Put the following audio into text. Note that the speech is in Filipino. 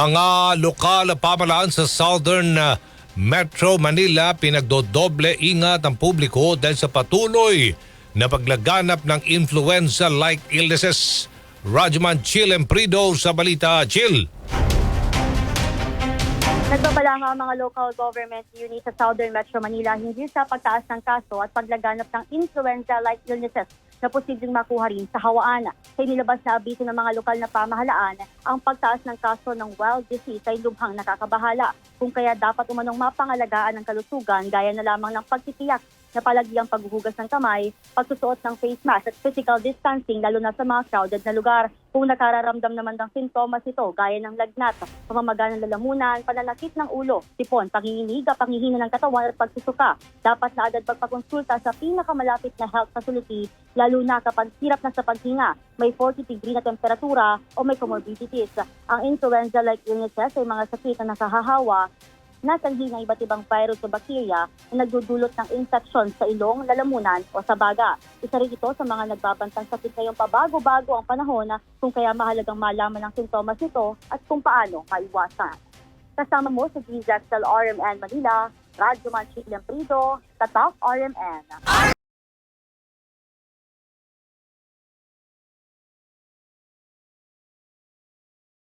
Mga lokal pamalaan sa Southern uh, Metro Manila pinagdodoble ingat ang publiko dahil sa patuloy na paglaganap ng influenza-like illnesses. Rajman Chill Emprido sa Balita Chill. Nagbabala nga ang mga local government units sa Southern Metro Manila hindi sa pagtaas ng kaso at paglaganap ng influenza-like illnesses na posibleng makuha rin sa hawaan. Sa inilabas na abiso ng mga lokal na pamahalaan, ang pagtaas ng kaso ng wild disease ay lubhang nakakabahala. Kung kaya dapat umanong mapangalagaan ng kalusugan gaya na lamang ng pagtitiyak na palagi ang paghuhugas ng kamay, pagsusuot ng face mask at physical distancing lalo na sa mga crowded na lugar. Kung nakararamdam naman ng sintomas ito gaya ng lagnat, pamamaga ng lalamunan, pananakit ng ulo, sipon, panginginiga, pangihina ng katawan at pagsusuka, dapat na agad pagpakonsulta sa pinakamalapit na health facility lalo na kapag hirap na sa paghinga, may 40 degree na temperatura o may comorbidities. Ang influenza-like illnesses ay mga sakit na nakahahawa nasanhi ng iba't ibang virus o bakterya na nagdudulot ng infection sa ilong, lalamunan o sa baga. Isa rin ito sa mga nagbabantang sakit ngayong pabago-bago ang panahon na kung kaya mahalagang malaman ang sintomas nito at kung paano maiwasan. Kasama mo sa GZXL RMN Manila, Radyo Manchil Lemprido, Tatak RMN.